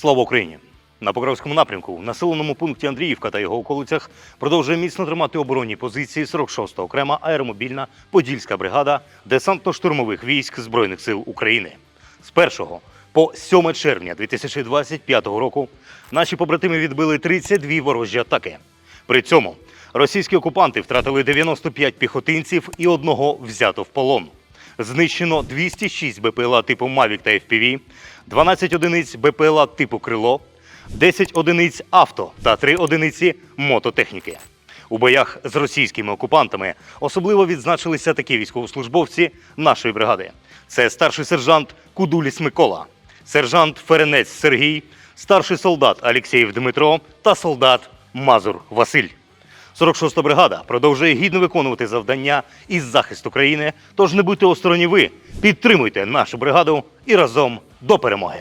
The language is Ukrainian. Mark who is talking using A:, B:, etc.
A: Слава Україні! На Покровському напрямку, в населеному пункті Андріївка та його околицях продовжує міцно тримати оборонні позиції 46-та окрема аеромобільна Подільська бригада десантно-штурмових військ Збройних сил України. З 1 по 7 червня 2025 року наші побратими відбили 32 ворожі атаки. При цьому російські окупанти втратили 95 піхотинців і одного взято в полон. Знищено 206 БПЛА типу Mavic та FPV, 12 одиниць БПЛА типу Крило, 10 одиниць авто та 3 одиниці мототехніки. У боях з російськими окупантами особливо відзначилися такі військовослужбовці нашої бригади. Це старший сержант Кудуліс Микола, сержант Ференець Сергій, старший солдат Алєксєєв Дмитро та солдат Мазур Василь. 46-та бригада продовжує гідно виконувати завдання із захисту країни. Тож не будьте осторонні ви, підтримуйте нашу бригаду і разом до перемоги.